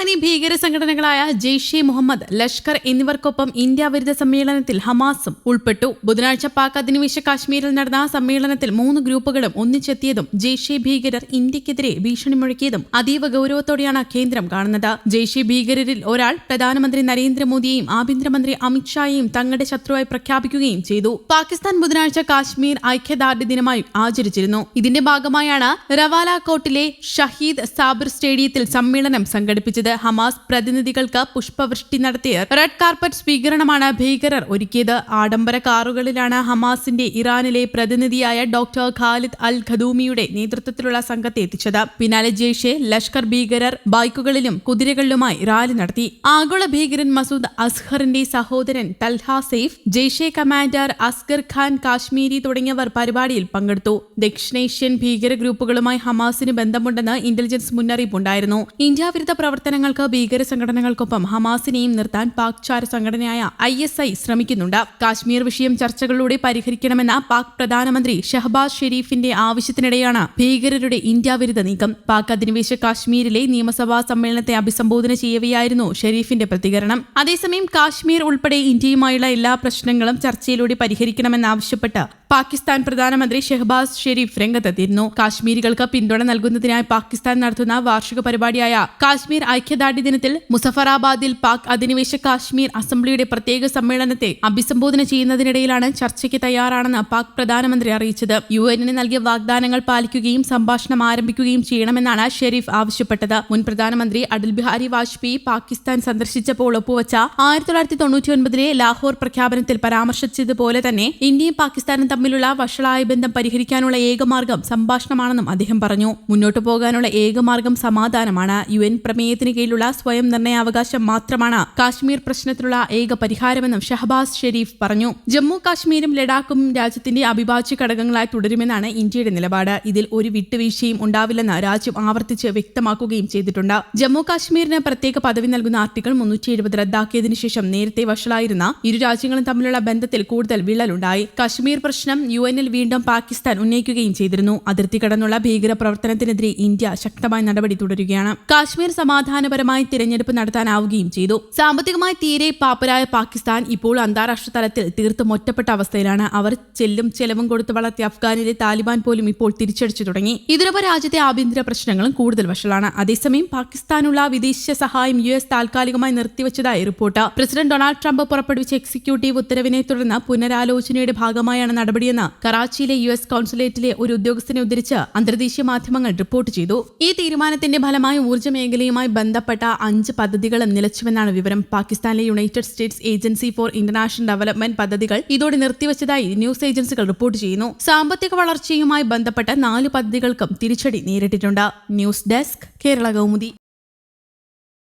പാകിസ്ഥാനി ഭീകര സംഘടനകളായ ജെയ്ഷെ മുഹമ്മദ് ലഷ്കർ എന്നിവർക്കൊപ്പം ഇന്ത്യ വിരുദ്ധ സമ്മേളനത്തിൽ ഹമാസും ഉൾപ്പെട്ടു. ബുധനാഴ്ച പാക് അധിനിവേശ കാശ്മീരിൽ നടന്ന സമ്മേളനത്തിൽ മൂന്ന് ഗ്രൂപ്പുകളും ഒന്നിച്ചെത്തിയതും ജെയ്ഷെ ഭീകരർ ഇന്ത്യക്കെതിരെ ഭീഷണി മുഴക്കിയതും അതീവ ഗൌരവത്തോടെയാണ് കേന്ദ്രം കാണുന്നത്. ജെയ്ഷെ ഭീകരരിൽ ഒരാൾ പ്രധാനമന്ത്രി നരേന്ദ്രമോദിയെയും ആഭ്യന്തരമന്ത്രി അമിത്ഷായെയും തങ്ങളുടെ ശത്രുവായി പ്രഖ്യാപിക്കുകയും ചെയ്തു. പാകിസ്ഥാൻ ബുധനാഴ്ച കാശ്മീർ ഐക്യദാർഢ്യ ദിനമായി ആചരിച്ചിരുന്നു. ഇതിന്റെ ഭാഗമായാണ് റവാല കോട്ടിലെ ഷഹീദ് സാബിർ സ്റ്റേഡിയത്തിൽ സമ്മേളനം സംഘടിപ്പിച്ചത്. ഹമാസ് പ്രതിനിധികൾക്ക് പുഷ്പവൃഷ്ടി നടത്തിയ റെഡ് കാർപ്പറ്റ് സ്വീകരണമാണ് ഭീകരർ ഒരുക്കിയത്. ആഡംബര കാറുകളിലാണ് ഹമാസിന്റെ ഇറാനിലെ പ്രതിനിധിയായ ഡോക്ടർ ഖാലിദ് അൽ ഖദൂമിയുടെ നേതൃത്വത്തിലുള്ള സംഘത്തെ എത്തിച്ചത്. പിന്നാലെ ജെയ്ഷെ ലഷ്കർ ഭീകരർ ബൈക്കുകളിലും കുതിരകളിലുമായി റാലി നടത്തി. ആഗോള ഭീകരൻ മസൂദ് അസ്ഹറിന്റെ സഹോദരൻ തൽഹ സെയ്ഫ് ജെയ്ഷെ കമാൻഡർ അസ്ഗർ ഖാൻ കാശ്മീരി തുടങ്ങിയവർ പരിപാടിയിൽ പങ്കെടുത്തു. ദക്ഷിണേഷ്യൻ ഭീകര ഗ്രൂപ്പുകളുമായി ഹമാസിന് ബന്ധമുണ്ടെന്ന് ഇന്റലിജൻസ് മുന്നറിയിപ്പുണ്ടായിരുന്നു. ഇന്ത്യ വിരുദ്ധ പ്രവർത്തനങ്ങൾക്ക് ഭീകര സംഘടനകൾക്കൊപ്പം ഹമാസിനെയും നിർത്താൻ പാക് ചാര സംഘടനയായ ഐ എസ് ഐ ശ്രമിക്കുന്നുണ്ട്. കാശ്മീർ വിഷയം ചർച്ചകളിലൂടെ പരിഹരിക്കണമെന്ന പാക് പ്രധാനമന്ത്രി ഷഹബാസ് ഷെരീഫിന്റെ ആവശ്യത്തിനിടെയാണ് ഭീകരരുടെ ഇന്ത്യ വിരുദ്ധ നീക്കം. പാക് അധിനിവേശ കാശ്മീരിലെ നിയമസഭാ സമ്മേളനത്തെ അഭിസംബോധന ചെയ്യവെയായിരുന്നു ഷെരീഫിന്റെ പ്രതികരണം. അതേസമയം കാശ്മീർ ഉൾപ്പെടെ ഇന്ത്യയുമായുള്ള എല്ലാ പ്രശ്നങ്ങളും ചർച്ചയിലൂടെ പരിഹരിക്കണമെന്നാവശ്യപ്പെട്ട് പാകിസ്ഥാൻ പ്രധാനമന്ത്രി ഷെഹബാസ് ഷെരീഫ് രംഗത്തെത്തിയിരുന്നു. കാശ്മീരികൾക്ക് പിന്തുണ നൽകുന്നതിനായി പാകിസ്ഥാൻ നടത്തുന്ന വാർഷിക പരിപാടിയായ കാശ്മീർ ഐക്യദാർഢ്യ ദിനത്തിൽ മുസഫറാബാദിൽ പാക് അധിനിവേശ കാശ്മീർ അസംബ്ലിയുടെ പ്രത്യേക സമ്മേളനത്തെ അഭിസംബോധന ചെയ്യുന്നതിനിടയിലാണ് ചർച്ചയ്ക്ക് തയ്യാറാണെന്ന് പാക് പ്രധാനമന്ത്രി അറിയിച്ചത്. യു എന്നിന് നൽകിയ വാഗ്ദാനങ്ങൾ പാലിക്കുകയും സംഭാഷണം ആരംഭിക്കുകയും ചെയ്യണമെന്നാണ് ഷെരീഫ് ആവശ്യപ്പെട്ടത്. മുൻ പ്രധാനമന്ത്രി അടൽ ബിഹാരി വാജ്പേയി പാകിസ്ഥാൻ സന്ദർശിച്ചപ്പോൾ ഒപ്പുവച്ച ആയിരത്തി തൊള്ളായിരത്തി തൊണ്ണൂറ്റി ലാഹോർ പ്രഖ്യാപനത്തിൽ പരാമർശിച്ചതുപോലെ തന്നെ ഇന്ത്യയും പാകിസ്ഥാനും തമ്മിലുള്ള വഷളായ ബന്ധം പരിഹരിക്കാനുള്ള ഏകമാർഗം സംഭാഷണമാണെന്നും അദ്ദേഹം പറഞ്ഞു. മുന്നോട്ടു പോകാനുള്ള ഏകമാർഗം സമാധാനമാണ്. യു എൻ പ്രമേയത്തിന് കീഴിലുള്ള സ്വയം നിർണയാവകാശം മാത്രമാണ് കാശ്മീർ പ്രശ്നത്തിനുള്ള ഏക പരിഹാരമെന്നും ഷഹബാസ് ഷെരീഫ് പറഞ്ഞു. ജമ്മു കാശ്മീരും ലഡാക്കും രാജ്യത്തിന്റെ അവിഭാജ്യ ഘടകങ്ങളായി തുടരുമെന്നാണ് ഇന്ത്യയുടെ നിലപാട്. ഇതിൽ ഒരു വിട്ടുവീഴ്ചയും ഉണ്ടാവില്ലെന്ന് രാജ്യം ആവർത്തിച്ച് വ്യക്തമാക്കുകയും ചെയ്തിട്ടുണ്ട്. ജമ്മു കാശ്മീരിന് പ്രത്യേക പദവി നൽകുന്ന ആർട്ടിക്കിൾ മുന്നൂറ്റി എഴുപത് റദ്ദാക്കിയതിനു ശേഷം നേരത്തെ വഷളായിരുന്ന ഇരു രാജ്യങ്ങളും തമ്മിലുള്ള ബന്ധത്തിൽ കൂടുതൽ വിള്ളലുണ്ടായി. കാശ്മീർ പ്രശ്നം യു എന്നിൽ വീണ്ടും പാകിസ്ഥാൻ ഉന്നയിക്കുകയും ചെയ്തിരുന്നു. അതിർത്തി കടന്നുള്ള ഭീകര പ്രവർത്തനത്തിനെതിരെ ഇന്ത്യ ശക്തമായ നടപടി തുടരുകയാണ്. കാശ്മീർ സമാധാനപരമായി തിരഞ്ഞെടുപ്പ് നടത്താനാവുകയും ചെയ്തു. സാമ്പത്തികമായി തീരെ പാപ്പരായ പാകിസ്ഥാൻ ഇപ്പോൾ അന്താരാഷ്ട്ര തലത്തിൽ തീർത്തും ഒറ്റപ്പെട്ട അവസ്ഥയിലാണ്. അവർ ചെല്ലും ചെലവും കൊടുത്തു വളർത്തിയ അഫ്ഗാനിലെ താലിബാൻ പോലും ഇപ്പോൾ തിരിച്ചടിച്ചു തുടങ്ങി. ഇതിനൊപ്പം രാജ്യത്തെ ആഭ്യന്തര പ്രശ്നങ്ങളും കൂടുതൽ വഷളാണ്. അതേസമയം പാകിസ്ഥാനുള്ള വിദേശ സഹായം യു എസ് താൽക്കാലികമായി നിർത്തിവച്ചതായി റിപ്പോർട്ട്. പ്രസിഡന്റ് ഡൊണാൾഡ് ട്രംപ് പുറപ്പെടുവിച്ച എക്സിക്യൂട്ടീവ് ഉത്തരവിനെ തുടർന്ന് പുനരാലോചനയുടെ ഭാഗമായാണ് നടപടിയെന്ന് കറാച്ചിയിലെ യു എസ് കോൺസുലേറ്റിലെ ഒരു ഉദ്യോഗസ്ഥനെ ഉദ്ധരിച്ച് അന്തർദേശീയ മാധ്യമങ്ങൾ റിപ്പോർട്ട് ചെയ്തു. ഈ തീരുമാനത്തിന്റെ ഫലമായി ഊർജ മേഖലയുമായി ബന്ധപ്പെട്ട അഞ്ച് പദ്ധതികൾ നിലച്ചുവെന്നാണ് വിവരം. പാകിസ്ഥാനിലെ United States agency for international development പദ്ധതികൾ ഇതോടെ നിർത്തിവച്ചതായി ന്യൂസ് ഏജൻസികൾ റിപ്പോർട്ട് ചെയ്യുന്നു. സാമ്പത്തിക വളർച്ചയുമായി ബന്ധപ്പെട്ട നാല് പദ്ധതികൾക്കും തിരിച്ചടി നേരിട്ടിട്ടുണ്ട്. News desk Kerala Kaumudi.